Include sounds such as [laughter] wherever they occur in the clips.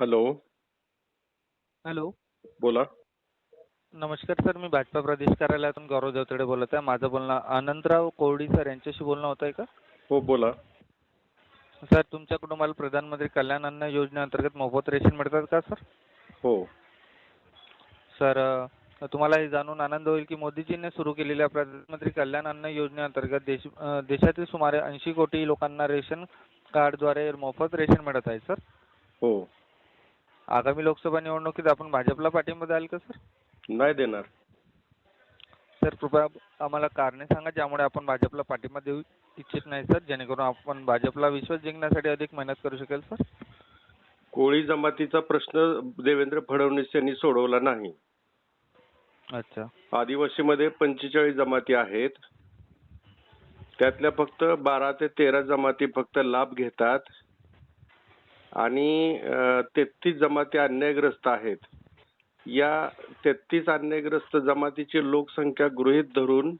Hello. Hello. बोला. नमस्कार sir मी भाजपा प्रदेश कार्यालयातून गौरव देवतडे बोलत आहे. माझं बोलणं आनंदराव कोरडी सर यांच्याशी बोलणं होत आहे का? हो बोला. सर तुमच्या कुटुंबाला प्रधानमंत्री कल्याण अन्न योजनेअंतर्गत मोफत रेशन मिळतात का सर? हो. सर तुम्हाला हे जाणून आनंद होईल की मोदीजींनी सुरू केलेल्या प्रधानमंत्री कल्याण अन्न योजनेअंतर्गत देश देशातील सुमारे ऐंशी कोटी लोकांना रेशन कार्डद्वारे मोफत रेशन मिळत आहे सर. हो. आगामी लोकसभा निवडणुकीत आपण भाजपला पाठिंबा द्याल का सर? नाही देणार. सर कृपया आम्हाला कारणे सांगा ज्यामुळे आपण भाजपला पाठिंबा देऊ इच्छित नाही सर. जेणेकरून आपण भाजपला विश्वास जिंकण्यासाठी अधिक मेहनत करू शकेल सर. कोळी जमातीचा प्रश्न देवेंद्र फडणवीस यांनी सोडवला नाही. अच्छा. आदिवासीमध्ये पंचेचाळीस जमाती आहेत. त्यातल्या फक्त बारा ते तेरा जमाती फक्त लाभ घेतात. आणि तेहतीस जमाती अन्यायग्रस्त आहेत. या तेहतीस अन्यायग्रस्त जमातीची लोकसंख्या गृहीत धरून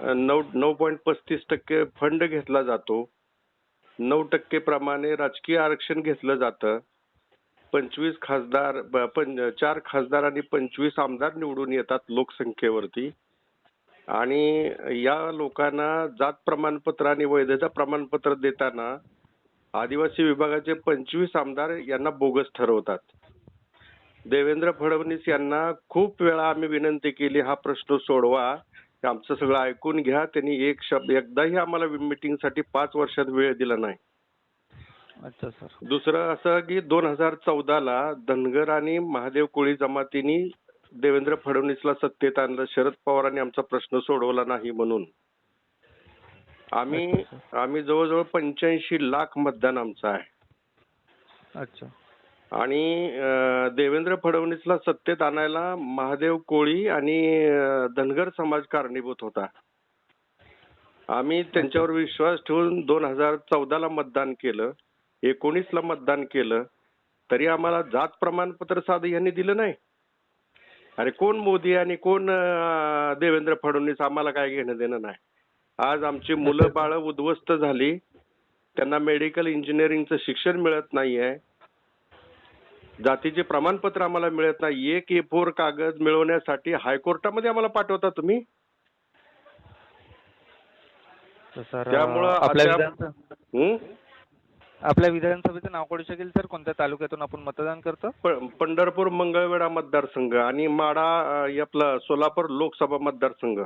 नऊ नऊ पॉईंट पस्तीस टक्के फंड घेतला जातो. नऊ टक्के प्रमाणे राजकीय आरक्षण घेतलं जातं. पंचवीस खासदार ब- पं चार खासदार आणि पंचवीस आमदार निवडून येतात लोकसंख्येवरती. आणि या लोकांना जात प्रमाणपत्र आणि वैधता प्रमाणपत्र देताना आदिवासी विभागाचे पंचवीस आमदार यांना बोगस ठरवतात. देवेंद्र फडणवीस यांना खूप वेळा आम्ही विनंती केली हा प्रश्न सोडवा. आमचं सगळं ऐकून घ्या. त्यांनी एक शब्द एकदाही आम्हाला मिटिंगसाठी पाच वर्षात वेळ दिला नाही. अच्छा सर. दुसरं असं की दोन हजार चौदाला धनगर आणि महादेव कोळी जमातींनी देवेंद्र फडणवीसला सत्तेत आणलं. शरद पवारांनी आमचा प्रश्न सोडवला नाही म्हणून. आम्ही आम्ही जवळजवळ पंच्याऐंशी लाख मतदान आमचं आहे. अच्छा. आणि देवेंद्र फडणवीसला सत्तेत आणायला महादेव कोळी आणि धनगर समाज कारणीभूत होता. आम्ही त्यांच्यावर विश्वास ठेवून दोन हजार चौदाला मतदान केलं एकोणीसला मतदान केलं तरी आम्हाला जात प्रमाणपत्र साधं यांनी दिलं नाही. अरे कोण मोदी आणि कोण देवेंद्र फडणवीस आम्हाला काय घेणं देणं नाही. आज आमची मुलं [laughs] बाळ उद्ध्वस्त झाली. त्यांना मेडिकल इंजिनिअरिंगचं शिक्षण मिळत नाहीये. जातीचे प्रमाणपत्र आम्हाला मिळत नाही. एक ए फोर कागद मिळवण्यासाठी हायकोर्टामध्ये आम्हाला पाठवता तुम्ही? सर त्यामुळं आपल्या आता- विधानसभा हं? आपल्या विधानसभेचं नाव कळू शकेल सर कोणत्या तालुक्यातून आपण मतदान करतो? प- पंढरपूर मंगळवेढा मतदारसंघ आणि माडा अं, आपला सोलापूर लोकसभा मतदारसंघ.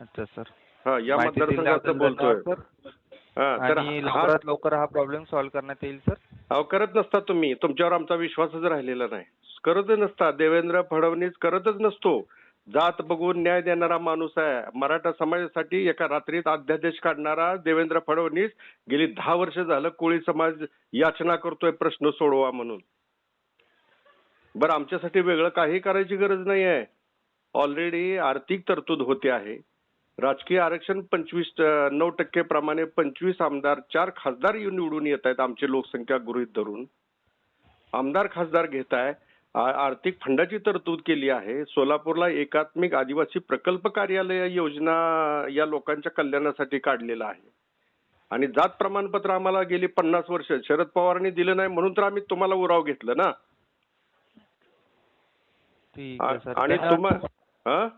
अच्छा सर. या माहिती मतदारसंघाचं बोलतोय. धन्यवाद, सर. हा तर आणि हा लवकरात लवकर हा प्रॉब्लेम सॉल्व्ह करण्यात येईल सर. अहो करत नसता तुम्ही. तुमच्यावर आमचा विश्वासच राहिलेला नाही. करतच नसता. देवेंद्र फडणवीस करतच नसतो. जात बघून न्याय देणारा माणूस आहे. मराठा समाजासाठी एका रात्रीत अध्यादेश काढणारा देवेंद्र फडणवीस गेली दहा वर्ष झालं कोळी समाज याचना करतोय प्रश्न सोडवा म्हणून. बरं आमच्यासाठी वेगळं काही करायची गरज नाही आहे ऑलरेडी आर्थिक तरतूद होते आहे. राजकीय आरक्षण पंचवीस नऊ टक्के प्रमाणे पंचवीस आमदार चार खासदार निवडून येत आहेत आमची लोकसंख्या गृहीत धरून. आमदार खासदार घेत आहे. आर्थिक फंडाची तरतूद केली आहे. सोलापूरला एकात्मिक आदिवासी प्रकल्प कार्यालय योजना या लोकांच्या कल्याणासाठी काढलेलं आहे. आणि जात प्रमाणपत्र आम्हाला गेली पन्नास वर्ष. शरद पवारांनी दिलं नाही म्हणून तर आम्ही तुम्हाला उराव घेतलं ना? आणि धन्यवाद, तुम्हा सर. हा